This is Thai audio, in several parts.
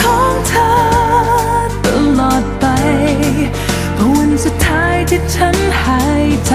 ของเธอตลอดไปวันสุดท้ายที่ฉันหายใจ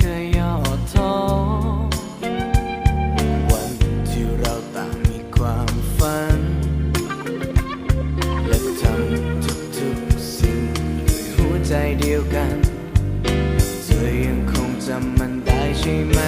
เคยย่อท้อวันที่เราต่างมีความฝัน และทำทุกๆสิ่งด้วยหัวใจเดียวกัน เธอยังคงจำมันได้ใช่ไหม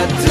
that